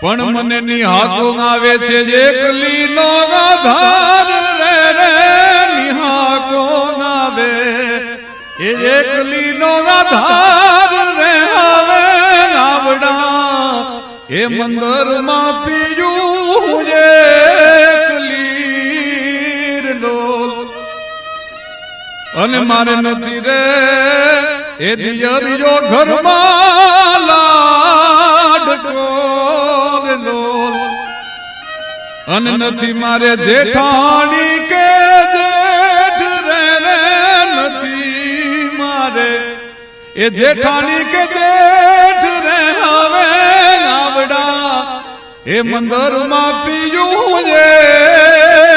પણ મને નિહાતો આવે છે જે કલી નો આધાર રે રે નિહાકો આવે. એ એકલી નો આધાર રે આવે આવડા એ મંદરમાં પીયું એકલી ડોલ. અને મારે નથી રે એ દિયરિયો ઘરમાં લાડકો. અને નથી મારે જેઠાણી કે જેઠ રે નથી મારે. એ જેઠાણી કે જેઠ રે હવે આવડા એ મંદરમાં પીયું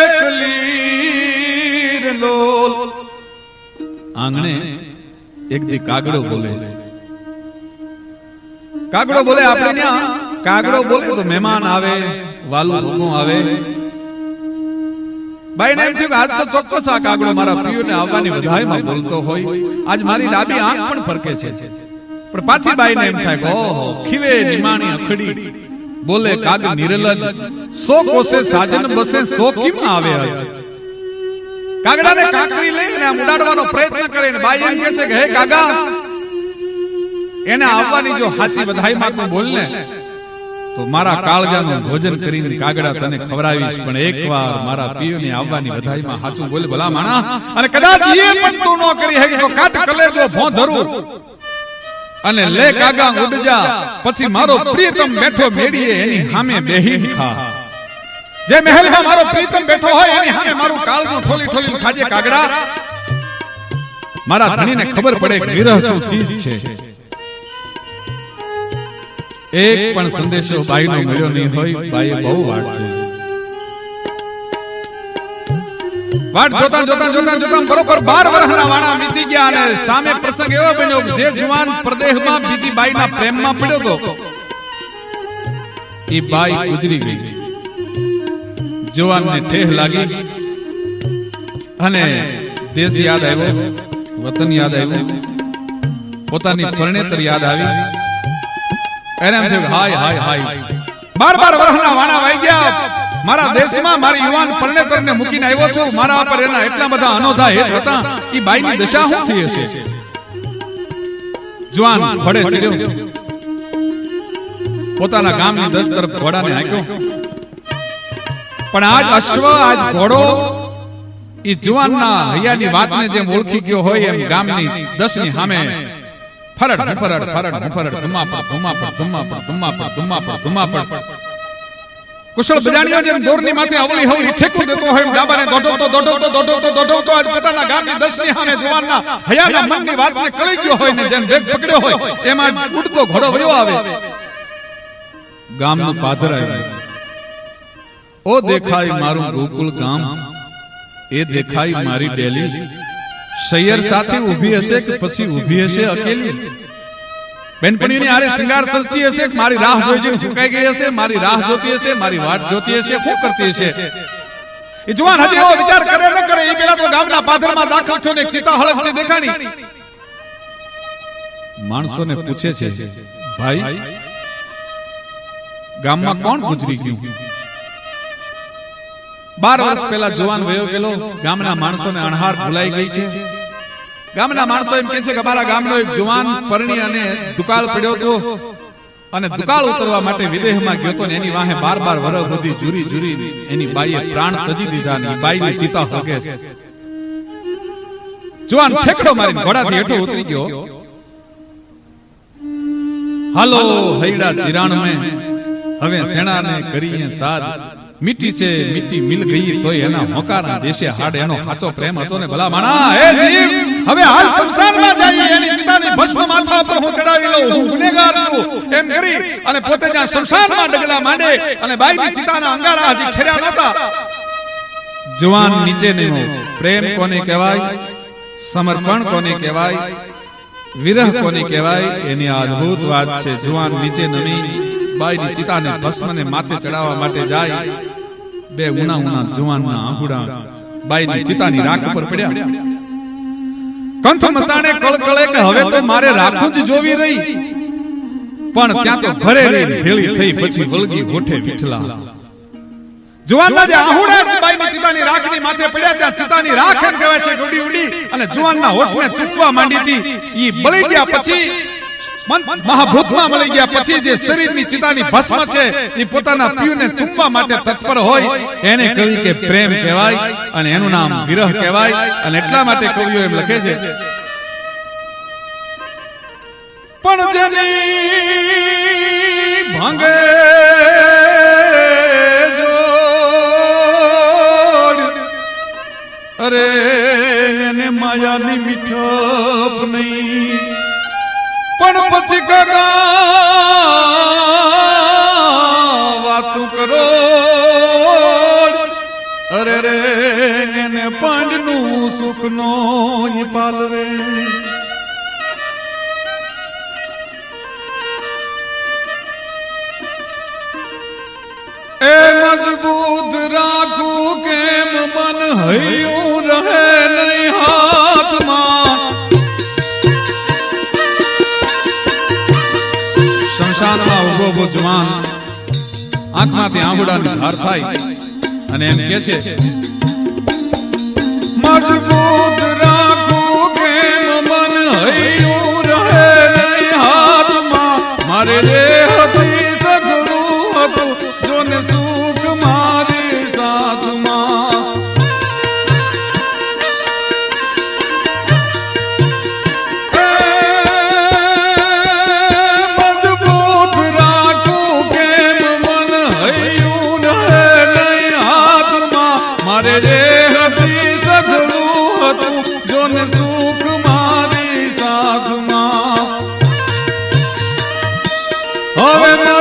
એકલી રે લોલ. આંગણે એક દી કાગડો બોલે. કાગડો બોલે આપણે ત્યાં? કાગડો બોલે તો મહેમાન આવે. વાલું ભૂમો આવે. બાઈ ને એમ થયું કે આજ તો ચોક્કસ આ કાગડો મારા પ્રિયને આવવાની વધાઈમાં બોલતો હોય. આજ મારી ડાબી આંખ પણ ફરકે છે. પણ પાછી બાઈ ને એમ થાય કે ઓહો ખીવે નિમાણી અખડી બોલે કાગ નિરલજ સો કોસે સાજન બસે સો કિમ આવે આજ? કાગડાને કાંકરી લઈને આમ ઉડાડવાનો પ્રયત્ન કરે ને બાઈ એમ કહે છે કે હે કાગા એને આવવાની જો સાચી વધાઈ માં તું બોલ ને તો મારા કાળજાનું ભોજન કરીને કાગડા તને ખવડાવીશ. પણ એકવાર મારા પિયુને આવવાની વધાઈમાં હાચું બોલ ભલા માણા. અને કદાચ એ પણ તું ન કરી હે તો કાટ કલેજો ભો ધરું. અને લે કાગા ઉડજા. પછી મારો પ્રિયતમ બેઠો મેડીએ એની સામે બેહીને ખા. જે મહેલમાં મારો પ્રીતમ બેઠો હોય એની સામે મારું કાળજું ઠોલી ઠોલી ખાજે કાગડા. મારા ધણીને ખબર પડે કે વિરહ શું ચીજ છે. એક પણ સંદેશો બાઈનો મળ્યો નહીં હોય, બાઈએ બહુ વાટ જોઈ. વાટ જોતા જોતા જોતા જોતા બરોબર બાર વર્ષના વાણા વીતી ગયા અને સામે પ્રસંગ એવો બન્યો જે જુવાન પ્રદેશમાં બીજી બાઈના પ્રેમમાં પડ્યો હતો એ બાઈ ગુજરી ગઈ. જુવાનને ઠેહ લાગી અને દેશ યાદ આવ્યો, વતન યાદ આવ્યું. પોતાની પરણેતર યાદ આવી. એને એમ થયું હાય હાય હાય. બાર બાર વર્ષના વાણા વાઈ ગયા. મારા દેશમાં મારી યુવાન પરણેતરને મૂકીને આવ્યો છું. મારા પર એના એટલા બધા અનોધા હેત હતા. એ બાઈની દશા શું થઈ હશે? જવાન ફળે ચડ્યો. પોતાના ગામની દસ તરફ ઘોડાને હાંક્યો. પણ આજ અશ્વ, આજ ઘોડો એ જુવાનના હૈયાની વાતને જેમ ઓળખી ગયો હોય, એમ ગામની દસની સામે ફરડ ફરડ ફરડ ફરડ ધુમા પર ધુમા પર ધુમા પર ધુમા પર ધુમા પર ધુમા પર કુશળ બજાણીઓ જેમ દોરની માથે અવળી હવળી ઠેકું દેતો હોય ડાબાને દોઢવતો દોઢવતો દોઢવતો દોઢવતો આજ પોતાના ગામની દસની સામે જુવાનના હૈયાના મનની વાતને કળી ગયો હોય ને જેમ વેગ પકડ્યો હોય એમાં ઉડતો ઘોડો વયો આવે ગામનું પાદર આવ્યું ઓ દેખાય મારું ગોકુલ ગામ એ દેખાય મારી ડેલી શૈયર સાથે ઊભી હશે કે પછી ઊભી હશે અકેલી? બેનપણીઓની આરે શિંગાર સરતી હશે મારી રાહ જોઈ જોઈને ફૂંકાઈ ગઈ હશે મારી રાહ જોતી હશે મારી વાટ જોતી હશે શું કરતી હશે? એ જુવાન હજી એવો વિચાર કરે ન કરે એ પેલા તો ગામના પાથરમાં દાખલ થયો ને ચિતા હળગતી દેખાણી. માણસોને પૂછે છે ભાઈ ગામમાં કોણ ગુજરી ગયું? બાર વર્ષ પહેલા જુવાન વયો ગયેલો, ગામના માણસોને અણહાર ભૂલાઈ ગઈ છે. ગામના માણસો એમ કે છે કે અમારા ગામનો એક જુવાન પરણી અને દુકાળ પડ્યો હતો અને દુકાળ ઉતરવા માટે વિદેહમાં ગયો હતો એની વાહે બાર બાર વર્ષ સુધી જુરી જુરી એની બાઈએ પ્રાણ તજી દીધા ને બાઈની ચિતા હગે છે. જુવાન ઠેકડો મારી ઘોડાથી હેઠો ઉતરી ગયો. હાલો, હૈડા ચિરાણ મેં હવે સેણાને કરીએ સાદ. મીઠી છે મીઠી મિલ ગઈ તોય એના મોકાના દેશે હાડ એનો સાચો પ્રેમ હતો ને ભલા માણા હે જીવ! હવે હાલ સંસારમાં જઈએ એની ચિતાની ભસ્મ માથા પર હું ચડાવી લઉં હું ગુનેગાર છું. એમ કરી અને પોતે જ્યાં સંસારમાં ડગલા માંડે અને બાઈની ચિતાના અંગારા હજી ખેર્યા નહોતા. જવાન નીચે નમો પ્રેમ કોને કહેવાય? સમર્પણ કોને કહેવાય? વિરહ કોને કહેવાય? એની અદ્ભુત વાત છે. જુવાન નીચે નમી. બાઈની ચિતાને ભસ્મને માથે ચડાવવા માટે જાય. બે ઉના ઉના જુવાનના આંગુડા બાઈની ચિતાની રાખ પર પડ્યા. કંથ મસાણે કળકળે કે હવે તો મારે રાખું જ જોવી રહી. પણ ત્યાં તો ભરેલી ભેળી થઈ પછી વળગી હોઠે વિઠલા જુવાનના જે આહુડા બાઈની ચિતાની રાખની માથે પડ્યા ત્યાં ચિતાની રાખ એમ કહેવાય છે ઉડી ઉડી. અને જુવાનના હોઠને ચૂકવા માંડી હતી. ઈ બળી ગયા પછી મહાભૂતમાં મળી ગયા પછી જે શરીરની ચિતાની ભસ્મ છે, એ પોતાના પિયુને ચૂમવા માટે તત્પર હોય, એને કહ્યું કે પ્રેમ કહેવાય અને એનું નામ વિરહ કહેવાય અને એટલા માટે કવિઓ એમ લખે છે, પણ જેની ભાંગે અરે એને માયાની મીઠપ નહીં પણ પછી કાકા વાતું કરો. અરે રે, એને પાંડનું સુખ નો પાલવે એ મજબૂત રાખું કેમ મન હૈયું રહે નહીં હાથમાં શમશાનમાં ઊભો ઊભો જવાન. આંખમાંથી આંગુડાની ધાર થાય અને એમ કે છે, મજબૂત રાખું કેમ મન હૈયું રહે હાથમાં? મારે દેહ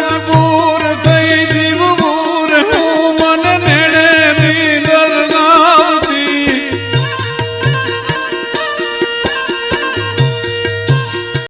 Lord,